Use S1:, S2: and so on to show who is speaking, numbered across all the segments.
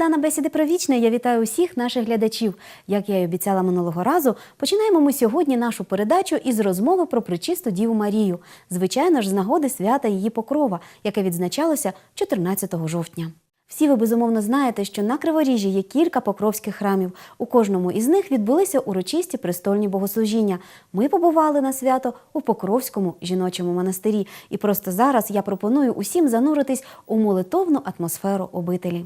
S1: Родана Бесіди про вічне. Я вітаю усіх наших глядачів. Як я й обіцяла минулого разу, починаємо ми сьогодні нашу передачу із розмови про причисту Діву Марію. Звичайно ж, з нагоди свята її покрова, яке відзначалося 14 жовтня. Всі ви безумовно знаєте, що на Криворіжжі є кілька покровських храмів. У кожному із них відбулися урочисті престольні богослужіння. Ми побували на свято у Покровському жіночому монастирі. І просто зараз я пропоную усім зануритись у молитовну атмосферу обителі.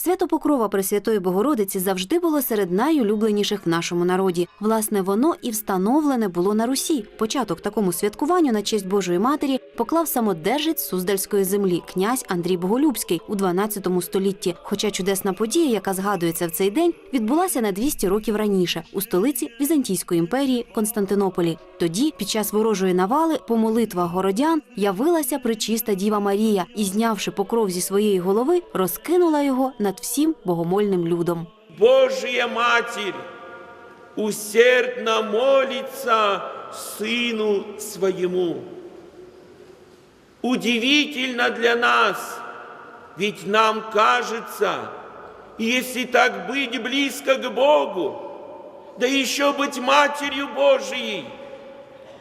S1: Свято Покрова Пресвятої Богородиці завжди було серед найулюбленіших в нашому народі. Власне, воно і встановлене було на Русі. Початок такому святкуванню на честь Божої Матері поклав самодержець Суздальської землі князь Андрій Боголюбський у 12 столітті. Хоча чудесна подія, яка згадується в цей день, відбулася на 200 років раніше у столиці Візантійської імперії Константинополі. Тоді, під час ворожої навали, по молитвах городян явилася причиста Діва Марія і, знявши покров зі своєї голови, розкинула його над всім богомольним людом.
S2: Божья Матерь усердно молится Сыну Своему. Удивительно для нас, ведь нам кажется, если так быть близко к Богу, да еще быть Матерью Божией,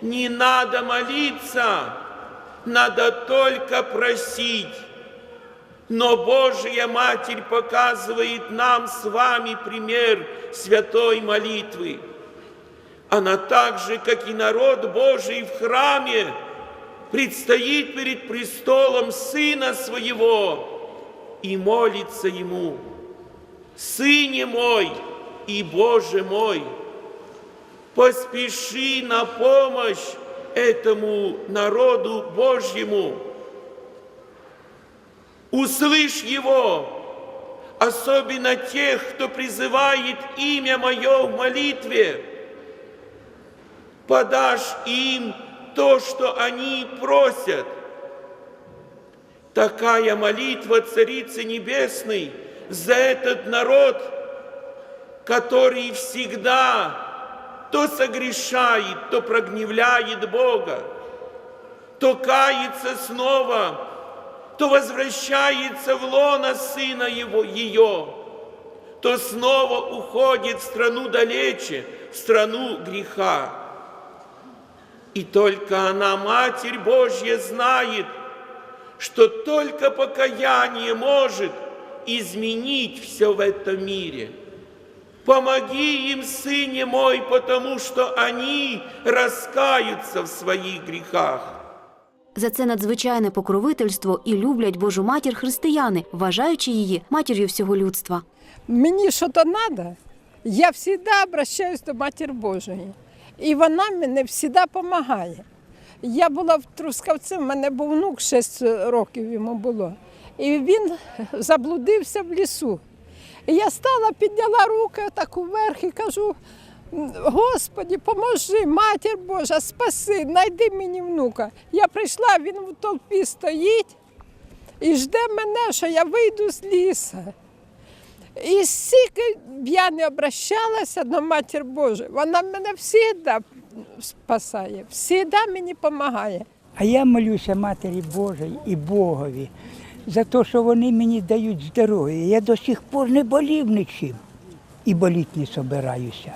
S2: не надо молиться, надо только просить. Но Божья Матерь показывает нам с вами пример святой молитвы. Она так же, как и народ Божий в храме, предстоит перед престолом Сына Своего и молится Ему. Сыне мой и Боже мой, поспеши на помощь этому народу Божьему. Услышь его, особенно тех, кто призывает имя Мое в молитве. Подашь им то, что они просят. Такая молитва Царицы Небесной за этот народ, который всегда то согрешает, то прогневляет Бога, то кается снова, то возвращается в лоно Сына Его, ее, то снова уходит в страну далече, в страну греха. И только она, Матерь Божья, знает, что только покаяние может изменить все в этом мире. Помоги им, Сыне мой, потому что они раскаются в своих грехах.
S1: За це надзвичайне покровительство і люблять Божу матір християни, вважаючи її матір'ю всього людства.
S3: Мені що то треба, я завжди обращаюсь до Матір Божої. І вона мені завжди допомагає. Я була в Трускавці, в мене був внук 6 років йому було. І він заблудився в лісу. Я стала, підняла руки отак уверх і кажу: Господі, поможи, матір Божа, спаси, знайди мені внука. Я прийшла, він в толпі стоїть і жде мене, що я вийду з лісу. І стільки б я не обращалася до Матір Божої, вона мене завжди спасає, завжди мені допомагає.
S4: А я молюся Матері Божій і Богові за те, що вони мені дають здоров'я. Я до сих пор не болів нічим і боліти не собираюся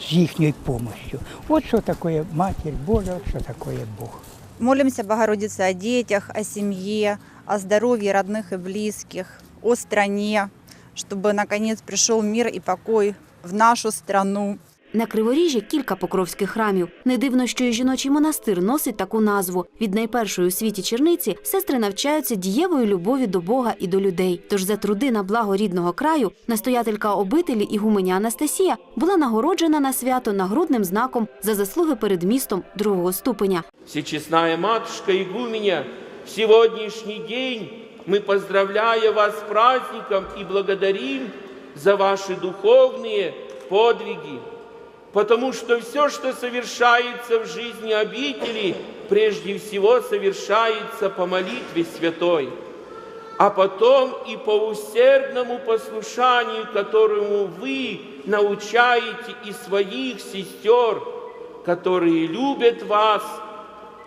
S4: з їхньою помощью. От що таке Матір Божа, що таке Бог.
S5: Молимся Богородице о детях, о семье, о здоровье родных и близких, о стране, чтобы наконец пришел мир и покой в нашу страну.
S1: На Криворіжжі кілька покровських храмів. Не дивно, що і жіночий монастир носить таку назву. Від найпершої у світі черниці сестри навчаються дієвої любові до Бога і до людей. Тож за труди на благо рідного краю настоятелька обителі Ігуменя Анастасія була нагороджена на свято нагрудним знаком за заслуги перед містом другого ступеня.
S2: Всечестная Матушка Игуменя, в сегодняшний день мы, поздравляя вас с праздником и благодарим за ваши духовные подвиги, потому что все, что совершается в жизни обители, прежде всего совершается по молитве святой, а потом и по усердному послушанию, которому вы научаете и своих сестер, которые любят вас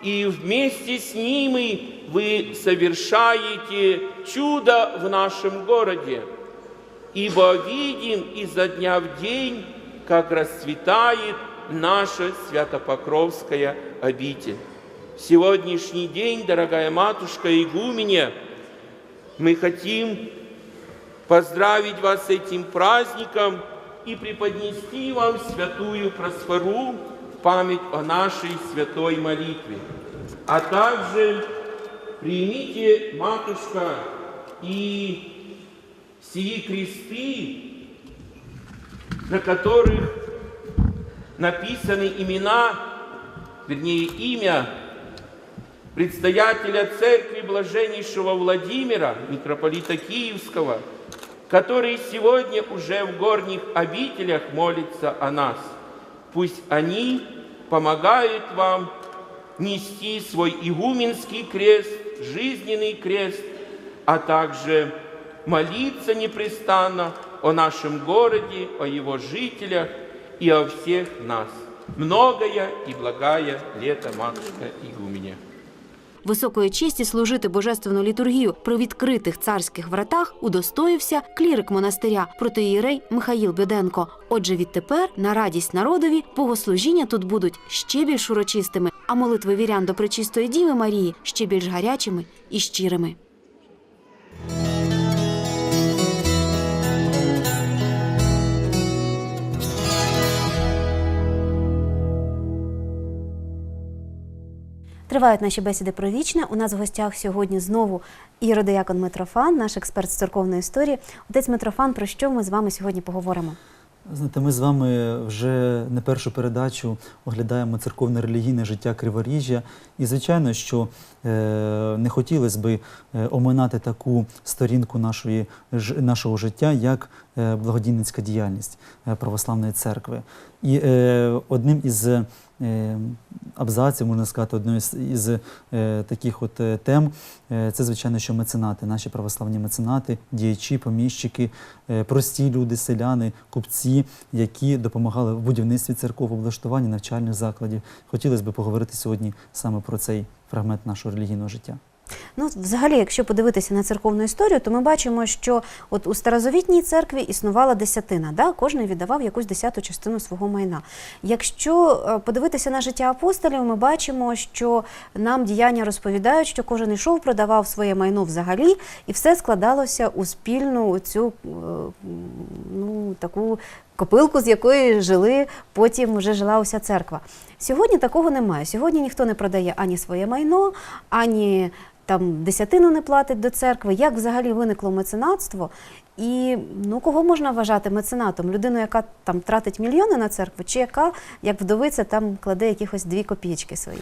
S6: и вместе с ними вы совершаете чудо в нашем городе. Ибо видим изо дня в день, как расцветает наша Святопокровская обитель. В сегодняшний день, дорогая матушка Игуменя, мы хотим поздравить вас с этим праздником и преподнести вам святую просфору в память о нашей святой молитве. А также примите, матушка, и сии кресты, на которых написаны имена, вернее имя предстоятеля церкви блаженнейшего Владимира, митрополита Киевского, который сегодня уже в горних обителях молится о нас. Пусть они помогают вам нести свой игуменский крест, жизненный крест, а также молиться непрестанно о нашем городе, о его жителях и о всех нас. Многое и благая лето, матушка Игуменя.
S1: Високої честі служити божественну літургію при відкритих царських вратах удостоївся клірик монастиря протоїрей Михаїл Беденко. Отже, відтепер на радість народові богослужіння тут будуть ще більш урочистими, а молитви вірян до Пречистої Діви Марії ще більш гарячими і щирими. Тривають наші бесіди про вічне. У нас в гостях сьогодні знову іродиякон Митрофан, наш експерт з церковної історії. Отець Митрофан, про що ми з вами сьогодні поговоримо?
S7: Знаєте, ми з вами вже не першу передачу оглядаємо церковне релігійне життя Криворіжжя. І, звичайно, що е, не хотілося би е, оминати таку сторінку нашої, ж- нашого життя, як е, благодійницька діяльність православної церкви. І одним із абзаців, можна сказати, одної із, е, таких от е, тем, е, це, звичайно, що меценати, наші православні меценати, діячі, поміщики, прості люди, селяни, купці, які допомагали в будівництві церков, облаштуванні навчальних закладів. Хотілося б поговорити сьогодні саме про цей фрагмент нашого релігійного життя.
S1: Ну, взагалі, якщо подивитися на церковну історію, то ми бачимо, що от у старозавітній церкві існувала десятина, да? кожен віддавав якусь десяту частину свого майна. Якщо е, подивитися на життя апостолів, ми бачимо, що нам діяння розповідають, що кожен йшов, продавав своє майно взагалі, і все складалося у спільну цю е, ну, таку копилку, з якої жили, потім вже жила уся церква. Сьогодні такого немає. Сьогодні ніхто не продає ані своє майно, ані там десятину не платить до церкви. Як взагалі виникло меценатство? І ну кого можна вважати меценатом? Людину, яка там тратить мільйони на церкву, чи яка, як вдовиця, там кладе якихось дві копійки свої?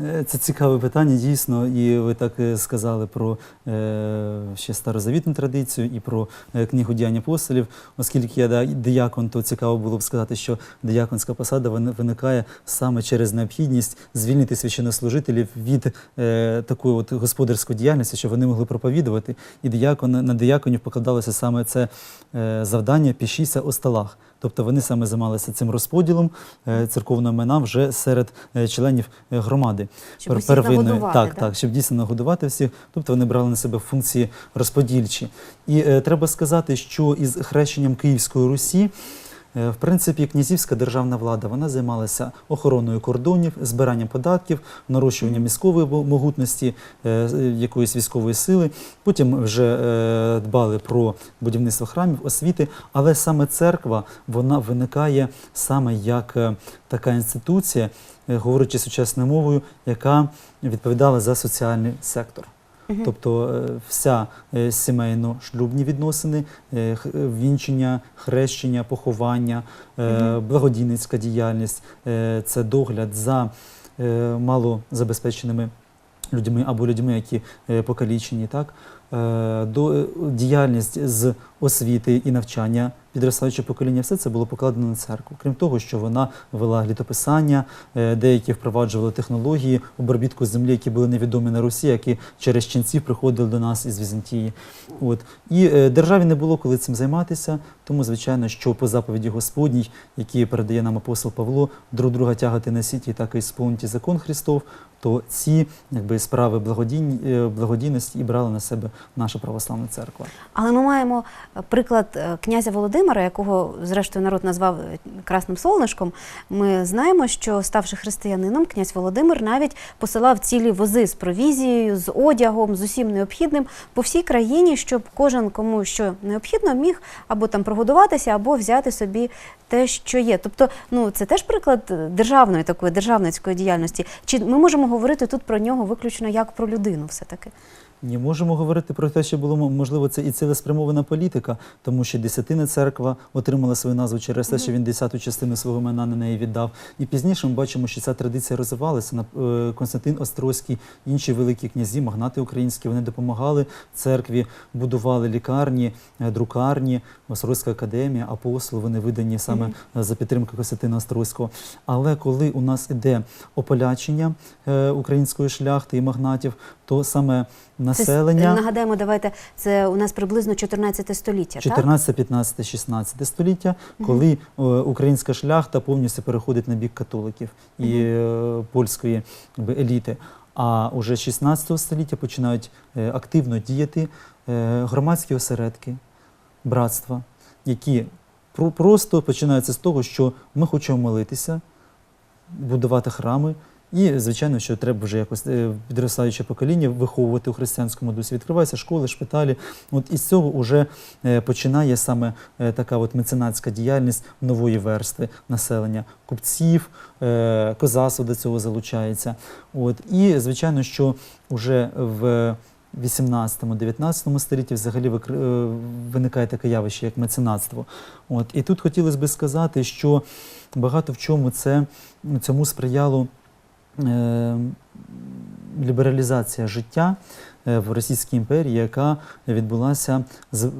S7: Е, Це цікаве питання, дійсно, і ви так е, сказали про е, ще старозавітну традицію і про е, книгу діянь апостолів. Оскільки я да- диякон, то цікаво було б сказати, що дияконська посада виникає саме через необхідність звільнити священнослужителів від е, такої от господарської діяльності, щоб вони могли проповідувати. І диякон, на дияконів покладалося саме це е, завдання пішіся у столах. Тобто вони саме займалися цим розподілом е, церковного майна вже серед е, членів громади.
S1: Щоб усіх
S7: первинної.
S1: нагодувати,
S7: так, так, щоб дійсно нагодувати всіх. Тобто вони брали на себе функції розподільчі. І е, треба сказати, що із хрещенням Київської Русі. Е, В принципі, князівська державна влада вона займалася охороною кордонів, збиранням податків, нарощуванням військової могутності, е, якоїсь військової сили. Потім вже е, дбали про будівництво храмів, освіти. Але саме церква вона виникає саме як е, така інституція, е, говорячи сучасною мовою, яка відповідала за соціальний сектор. Тобто е, вся е, сімейно-шлюбні відносини, е, вінчення, хрещення, поховання, е, благодійницька діяльність, це догляд за малозабезпеченими людьми або людьми, які покалічені, так? До діяльність з освіти і навчання підростаюче покоління, все це було покладено на церкву. Крім того, що вона вела літописання, е, деякі впроваджували технології обробітку землі, які були невідомі на Русі, які через ченців приходили до нас із Візантії. От. І е, державі не було коли цим займатися, тому, звичайно, що по заповіді Господній, які передає нам апостол Павло, друг друга тягати на сіті, так і сповнити закон Христов, то ці якби, справи е, благодійності і брала на себе наша православна церква.
S1: Але ми маємо приклад е, князя Володимира, якого зрештою народ назвав е, красним солнишком. Ми знаємо, що ставши християнином, князь Володимир навіть посилав цілі вози з провізією, з одягом, з усім необхідним по всій країні, щоб кожен кому що необхідно, міг або там прогодуватися, або взяти собі те, що є. Тобто, ну це теж приклад е, державної такої державницької діяльності. Чи ми можемо говорити тут про нього виключно як про людину, все таки?
S7: Ні, можемо говорити про те, що було можливо це і цілеспрямована політика, тому що десятина церква отримала свою назву через те, що він десяту частину свого майна на неї віддав. І пізніше ми бачимо, що ця традиція розвивалася. Е, Константин Острозький, інші великі князі, магнати українські, вони допомагали церкві, будували лікарні, е, друкарні, Острозька академія, апостол, вони видані саме е, за підтримки Костянтина Острозького. Але коли у нас іде ополячення української шляхти і магнатів, то саме населення.
S1: Це, нагадаємо, давайте це у нас приблизно 14 століття. так?
S7: 14, 15, 16 століття, коли е, українська шляхта повністю переходить на бік католиків і е, польської якби, еліти. А уже 16 століття починають е, активно діяти громадські осередки, братства, які просто починаються з того, що ми хочемо молитися, будувати храми. І, звичайно, що треба вже якось е, підростаюче покоління виховувати у християнському дусі. Відкриваються школи, шпиталі. От із цього вже е, починає саме е, така от меценатська діяльність нової верстви населення, купців, козацтво до цього залучається. От. І, звичайно, що вже в 18-19 столітті взагалі виникає таке явище, як меценатство. От. І тут хотілося би сказати, що багато в чому це, цьому сприяло лібералізація життя е, в Російській імперії, яка відбулася з е,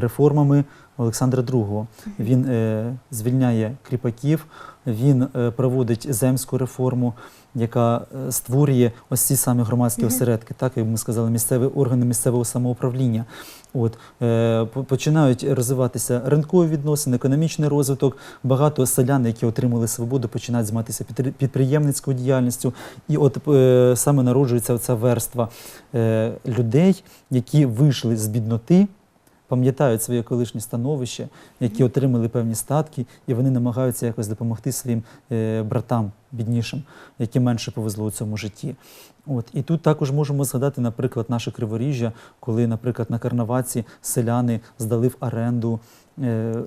S7: реформами Олександра II. Він е, звільняє кріпаків, він е, проводить земську реформу, яка е, створює ось ці самі громадські осередки, так як ми сказали, місцеві органи місцевого самоуправління. От е, починають розвиватися ринкові відносини, економічний розвиток. Багато селян, які отримали свободу, починають займатися підприємницькою діяльністю. І от е, саме народжується ця верства е, людей, які вийшли з бідноти. Пам'ятають своє колишнє становище, які отримали певні статки, і вони намагаються якось допомогти своїм е, братам біднішим, які менше повезло у цьому житті. От і тут також можемо згадати, наприклад, наше криворіжжя, коли, наприклад, на карнаваці селяни здали в оренду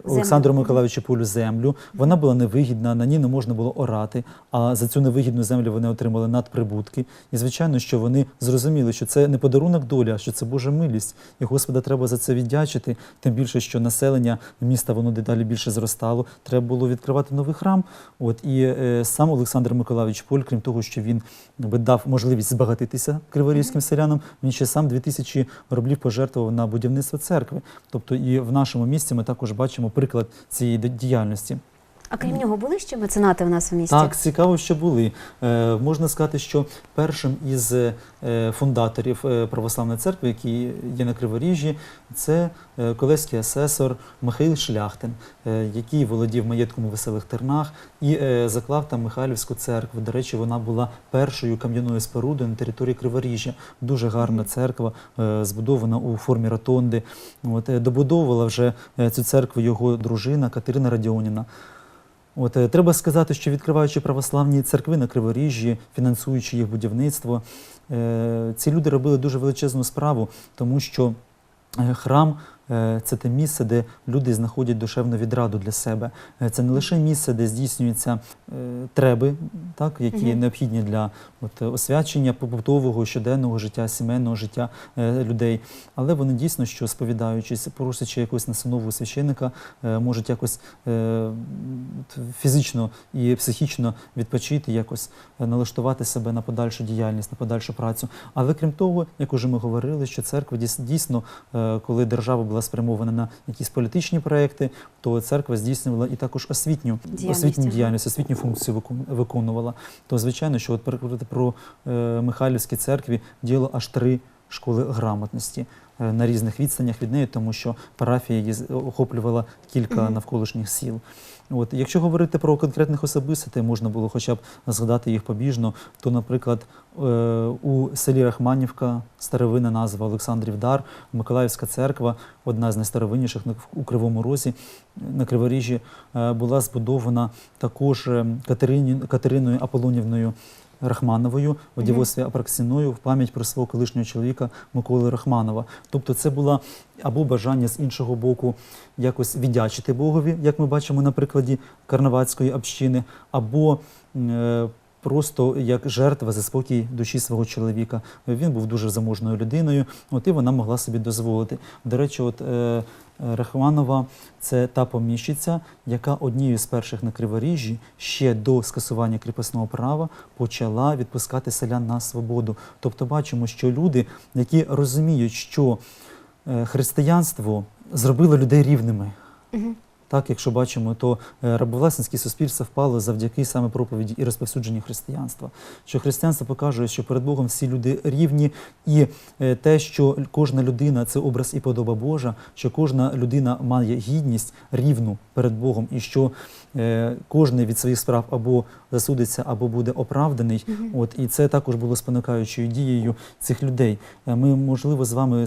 S7: Олександру Миколаївичу Полю землю. Вона була невигідна, на ній не можна було орати. А за цю невигідну землю вони отримали надприбутки. І звичайно, що вони зрозуміли, що це не подарунок долі, а що це Божа милість. І Господа треба за це віддячити. Тим більше, що населення міста воно дедалі більше зростало. Треба було відкривати новий храм. От і е, сам Олександр Миколаївич Поль, крім того, що він якби, дав можливість збагатитися криворізьким селянам, він ще сам 2000 рублів пожертвував на будівництво церкви. Тобто і в нашому місті ми також бачимо приклад цієї ді- діяльності.
S1: А крім нього були ще меценати в нас в місті?
S7: Так, цікаво, що були. Е, можна сказати, що першим із е, фундаторів е, православної церкви, який є на Криворіжжі, це е, колеський асесор Михайло Шляхтин, який володів маєтком у веселих тернах і заклав там Михайлівську церкву. До речі, вона була першою кам'яною спорудою на території Криворіжжя. Дуже гарна церква, збудована у формі ротонди. От, добудовувала вже цю церкву його дружина Катерина Радіоніна. От е, треба сказати, що відкриваючи православні церкви на Криворіжжі, фінансуючи їх будівництво, е, ці люди робили дуже величезну справу, тому що е, храм це те місце, де люди знаходять душевну відраду для себе. Е, Це не лише місце, де здійснюються е, треби, так, які
S1: Мгм.
S7: необхідні для от, е, освячення побутового, щоденного життя, сімейного життя е, людей, але вони дійсно, що сповідаючись, порушуючи якогось настанову священника, е, можуть якось е, фізично і психічно відпочити, якось е, налаштувати себе на подальшу діяльність, на подальшу працю. Але крім того, як уже ми говорили, що церква дійсно, е, коли держава була була спрямована на якісь політичні проекти, то церква здійснювала і також освітню
S1: Діяльність,
S7: освітню діяльність, освітню функцію виконувала. То звичайно, що от про е, Михайлівській церкві діяло аж три школи грамотності е, на різних відстанях від неї, тому що парафія її охоплювала кілька навколишніх сіл. От, якщо говорити про конкретних особистостей, можна було хоча б згадати їх побіжно, то, наприклад, е, у селі Рахманівка старовинна назва Олександрів Дар, Миколаївська церква, одна з найстаровинніших у Кривому Розі на Криворіжжі, е, була збудована також Катериною Аполонівною Рахмановою у Апраксіною в пам'ять про свого колишнього чоловіка Миколи Рахманова. Тобто це було або бажання з іншого боку якось віддячити Богові, як ми бачимо на прикладі Карнавацької общини, або е, просто як жертва за спокій душі свого чоловіка. Він був дуже заможною людиною, от і вона могла собі дозволити. До речі, от е, Рахманова це та поміщиця, яка однією з перших на Криворіжжі ще до скасування кріпосного права почала відпускати селян на свободу. Тобто бачимо, що люди, які розуміють, що е, християнство зробило людей рівними. Так, якщо бачимо, то е, рабовласницьке суспільство впало завдяки саме проповіді і розповсюдженню християнства. Що християнство показує, що перед Богом всі люди рівні, і е, те, що кожна людина це образ і подоба Божа, що кожна людина має гідність рівну перед Богом, і що е, кожен від своїх справ або засудиться, або буде оправданий. От і це також було спонукаючою дією цих людей. Е, Ми, можливо, з вами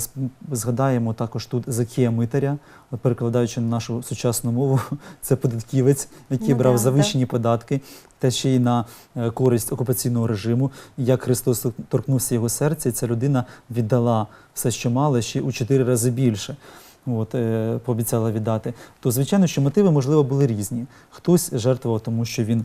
S7: згадаємо також тут Закія Митаря, перекладаючи на нашу сучасну мову, це податківець, який
S1: Ну
S7: брав
S1: да,
S7: завищені податки, та ще й на е, користь окупаційного режиму. Як Христос торкнувся його серця, і ця людина віддала все, що мала, ще у чотири рази більше. От, е, пообіцяла віддати. То звичайно, що мотиви, можливо, були різні. Хтось жертвував, тому що він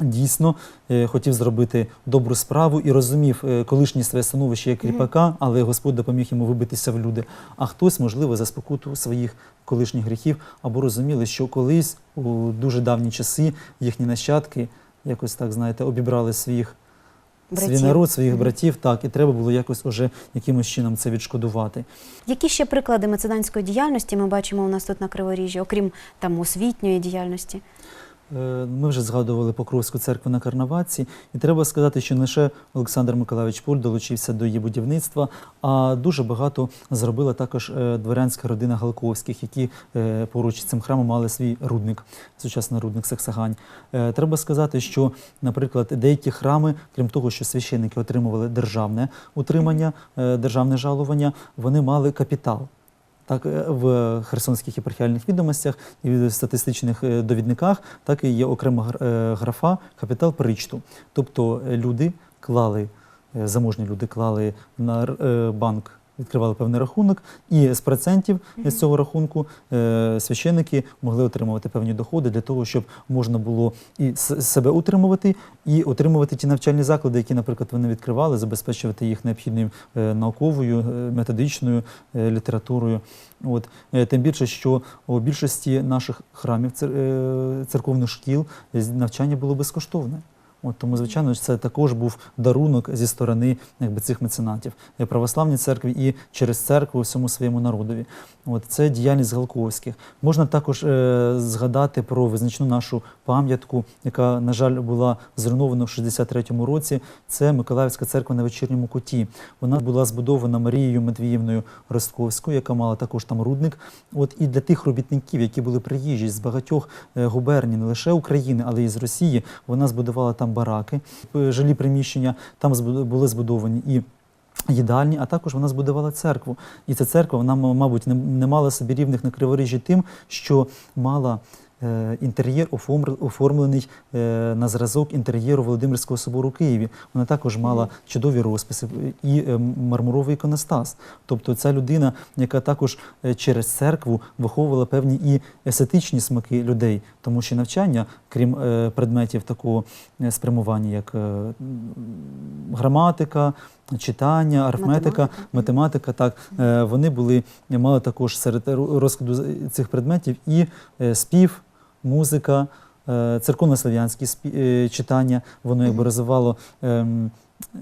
S7: дійсно е, хотів зробити добру справу і розумів е, колишнє своє становище як кріпака, але Господь допоміг йому вибитися в люди. А хтось, можливо, за спокуту своїх колишніх гріхів, або розуміли, що колись у дуже давні часи їхні нащадки якось так, знаєте, обібрали своїх.
S1: Братів.
S7: Свій народ, своїх братів, так, і треба було якось уже якимось чином це відшкодувати.
S1: Які ще приклади меценатської діяльності ми бачимо у нас тут на Криворіжжі, окрім там освітньої діяльності?
S7: Е, Ми вже згадували Покровську церкву на Карнаваці, і треба сказати, що не лише Олександр Миколайович Пуль долучився до її будівництва, а дуже багато зробила також е, дворянська родина Галковських, які е, поруч цим храмом мали свій рудник, сучасний рудник Саксагань. Треба сказати, що, наприклад, деякі храми, крім того, що священники отримували державне утримання, державне жалування, вони мали капітал. Так, е, в херсонських єпархіальних відомостях і в статистичних е, довідниках так і є окрема е, графа капітал причту. Тобто люди клали, заможні люди клали на банк. Відкривали певний рахунок, і з процентів з цього рахунку е, священники могли отримувати певні доходи для того, щоб можна було і себе утримувати, і отримувати ті навчальні заклади, які, наприклад, вони відкривали, забезпечувати їх необхідною е, науковою, е, методичною літературою. От тим більше, що у більшості наших храмів церковних шкіл навчання було безкоштовне. От тому, звичайно, це також був дарунок зі сторони якби, цих меценатів православній церкві і через церкву всьому своєму народові. От це діяльність Галковських. Можна також е, згадати про визначну нашу пам'ятку, яка, на жаль, була зруйнована в 63-му році. Це Миколаївська церква на вечірньому куті. Вона була збудована Марією Матвіївною Ростковською, яка мала також там рудник. От і для тих робітників, які були приїжджі з багатьох е, губерній, не лише України, але й з Росії, вона збудувала там бараки, е, жилі приміщення. Там були збудовані і їдальні, а також вона збудувала церкву. І ця церква, вона, мабуть, не, мала собі рівних на Криворіжжі тим, що мала інтер'єр оформр- оформлений е, на зразок інтер'єру Володимирського собору у Києві. Вона також мала чудові розписи і е, мармуровий іконостас. Тобто ця людина, яка також е, через церкву виховувала певні і естетичні смаки людей, тому що навчання, крім е, предметів такого е, спрямування, як е, граматика, читання, арифметика,
S1: Математика.
S7: математика, так е, вони були мали також серед розкладу цих предметів і е, спів, музика, е, церковнослов'янські е, читання. Воно якби розвивало ем, е,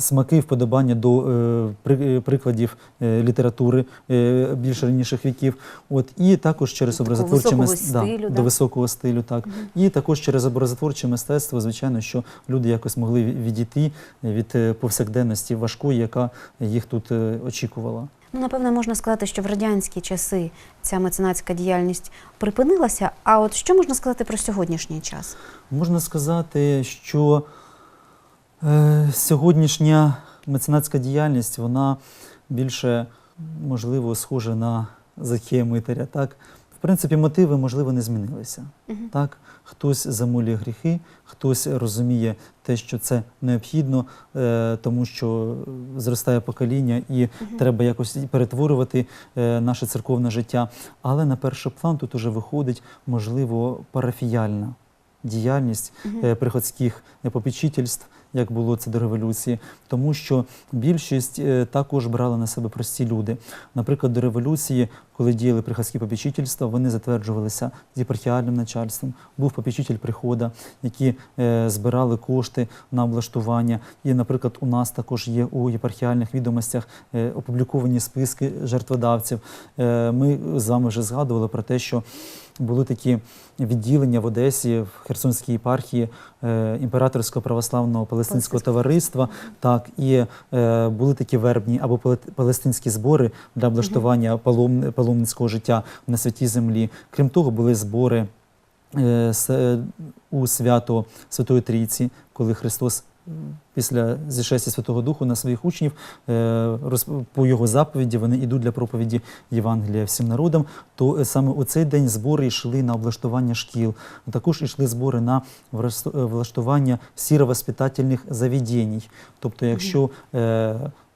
S7: смаки, вподобання до е, прикладів е, літератури е, більш раніших віків. От, і також через образотворче
S1: високого
S7: мис- да,
S1: да.
S7: до високого стилю, так. І також через образотворче мистецтво, звичайно, що люди якось могли відійти від повсякденності важкої, яка їх тут очікувала.
S1: Ну, напевно, можна сказати, що в радянські часи ця меценатська діяльність припинилася. А от що можна сказати про сьогоднішній час?
S7: Можна сказати, що е, сьогоднішня меценатська діяльність, вона більше, можливо, схожа на захія Митаря. Так? В принципі, мотиви, можливо, не змінилися. Так? Хтось замолює гріхи, хтось розуміє те, що це необхідно, е, тому що зростає покоління і треба якось перетворювати е, наше церковне життя. Але на перший план тут уже виходить, можливо, парафіяльна діяльність е, приходських е, попечительств, як було це до революції, тому що більшість е, також брали на себе прості люди. Наприклад, до революції, коли діяли приходські попечительства, вони затверджувалися з єпархіальним начальством. Був попечитель прихода, які е, збирали кошти на облаштування. І, наприклад, у нас також є у єпархіальних відомостях е, опубліковані списки жертводавців. Ми з вами вже згадували про те, що були такі відділення в Одесі, в Херсонській єпархії е, імператорського православного палестинського товариства. Так, і е, були такі вербні або палестинські збори для облаштування палом, паломницького життя на святій землі. Крім того, були збори е, с- у свято Святої Трійці, коли Христос після зішестя Святого Духу на своїх учнів е, по його заповіді вони йдуть для проповіді Євангелія всім народам. То е, саме у цей день збори йшли на облаштування шкіл, а також йшли збори на е, влаштування сіровоспитательних заведень. Тобто, якщо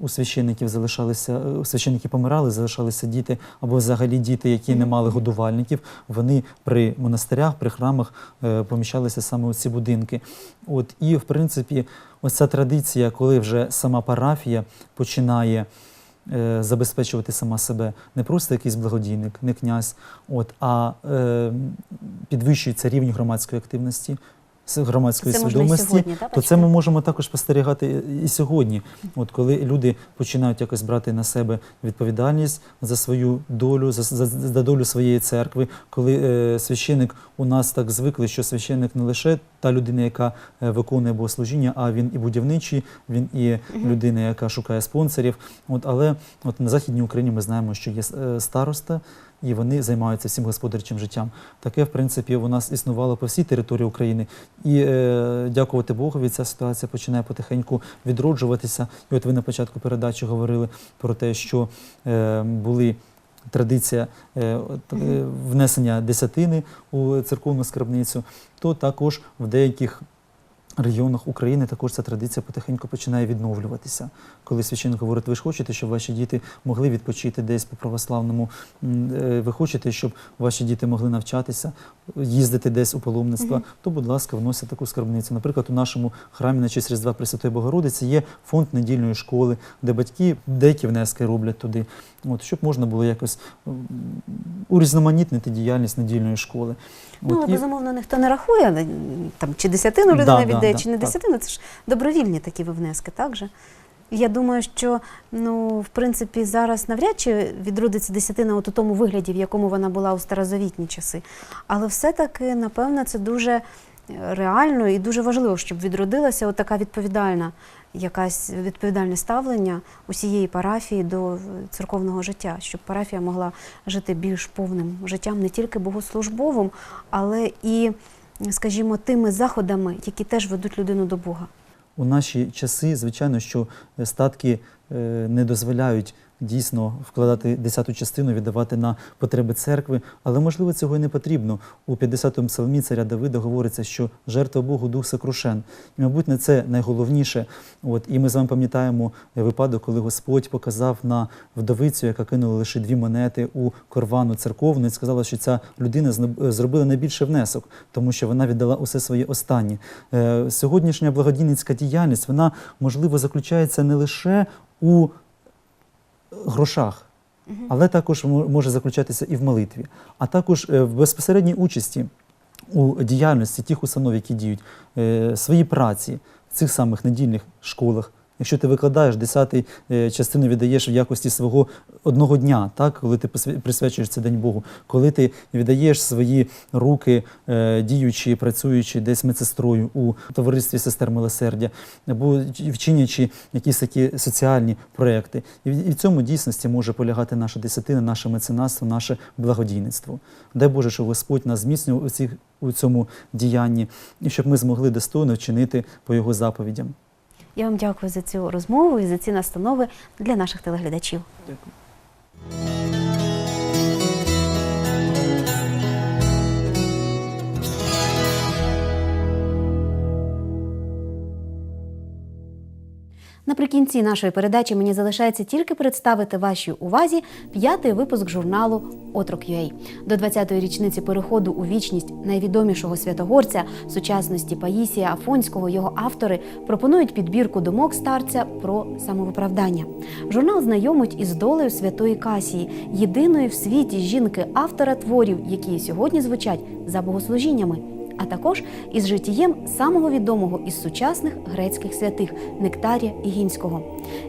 S7: у священиків залишалися у священики помирали, залишалися діти або взагалі діти, які не мали годувальників, вони при монастирях, при храмах поміщалися саме у ці будинки. От і в принципі, ось ця традиція, коли вже сама парафія починає. е, Забезпечувати сама себе не просто якийсь благодійник, не князь, от, а е, підвищується рівень громадської активності, громадської
S1: Це
S7: свідомості,
S1: сьогодні, та,
S7: то це ми можемо також спостерігати і сьогодні. От коли люди починають якось брати на себе відповідальність за свою долю, за, за, за долю своєї церкви, коли е, священик у нас так звикли, що священик не лише та людина, яка е, виконує богослужіння, а він і будівничий, він і людина, яка шукає спонсорів. От, але от на Західній Україні ми знаємо, що є е, староста. І вони займаються всім господарчим життям. Таке, в принципі, у нас існувало по всій території України. І е, дякувати Богові, ця ситуація починає потихеньку відроджуватися. І от ви на початку передачі говорили про те, що е, були. Традиція е, е, внесення десятини у церковну скарбницю, то також в деяких регіонах України також ця традиція потихеньку починає відновлюватися. Коли священник говорить, ви ж хочете, щоб ваші діти могли відпочити десь по православному, е, ви хочете, щоб ваші діти могли навчатися, їздити десь у паломництво, то, будь ласка, вносять таку скарбницю. Наприклад, у нашому храмі на честь Різдва Пресвятої Богородиці є фонд недільної школи, де батьки деякі внески роблять туди, от, щоб можна було якось урізноманітнити діяльність недільної школи.
S1: Ну,
S7: От, і-
S1: безумовно, ніхто не рахує там, чи десятину людина
S7: Да, да,
S1: віддає,
S7: да,
S1: чи не
S7: так.
S1: десятину. Це ж добровільні такі внески, так же? Я думаю, що ну, в принципі, зараз навряд чи відродиться десятина от у тому вигляді, в якому вона була у старозавітні часи. Але все-таки, напевно, це дуже е, реально і дуже важливо, щоб відродилася от така відповідальна якась відповідальне ставлення усієї парафії до церковного життя, щоб парафія могла жити більш повним життям, не тільки богослужбовим, але і, скажімо, тими заходами, які теж ведуть людину до Бога.
S7: У наші часи, звичайно, що статки е, не дозволяють дійсно вкладати десяту частину, віддавати на потреби церкви, але можливо цього і не потрібно. У 50-му псалмі царя Давида говориться, що жертва Богу дух сокрушен. І, мабуть, не це найголовніше. От і ми з вами пам'ятаємо випадок, коли Господь показав на вдовицю, яка кинула лише дві монети у корвану церковну, і сказала, що ця людина е, зробила найбільший внесок, тому що вона віддала усе своє останнє. Е, Сьогоднішня благодійницька діяльність вона можливо заключається не лише у грошах, але також мо- може заключатися і в молитві, а також е, в безпосередній участі у діяльності тих установ, які діють, свої праці. в цих самих недільних школах. Якщо ти викладаєш десятий е, частину віддаєш в якості свого одного дня, так, коли ти присвячуєш цей день Богу, коли ти віддаєш свої руки, е, діючи, працюючи десь медсестрою у товаристві сестер милосердя, або вчинячи якісь такі соціальні проекти. І в цьому дійсності може полягати наша десятина, наше меценатство, наше благодійництво. Дай Боже, щоб Господь нас зміцнював у цьому діянні, і щоб ми змогли достойно вчинити по його заповідям.
S1: Я вам дякую за цю розмову і за ці настанови для наших телеглядачів. Наприкінці нашої передачі мені залишається тільки представити вашій увазі п'ятий випуск журналу Отрок.ua. До 20-ї річниці переходу у вічність найвідомішого святогорця сучасності Паїсія Афонського його автори пропонують підбірку думок старця про самовиправдання. Журнал знайомить із долею святої Касії, єдиної в світі жінки-автора творів, які сьогодні звучать за богослужіннями а також із життєм самого відомого із сучасних грецьких святих Нектарія Ігінського.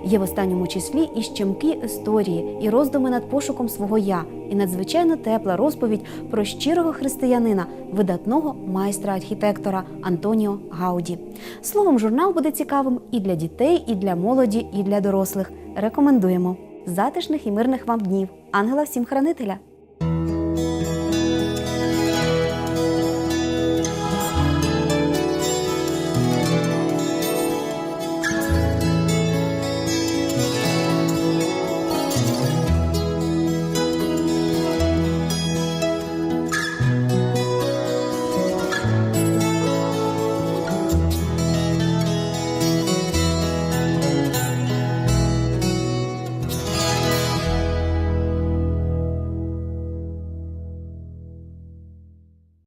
S1: Є в останньому числі і щемкі історії, і роздуми над пошуком свого я, і надзвичайно тепла розповідь про щирого християнина, видатного майстра-архітектора Антоніо Гауді. Словом, журнал буде цікавим і для дітей, і для молоді, і для дорослих. Рекомендуємо. Затишних і мирних вам днів. Ангела всім хранителя!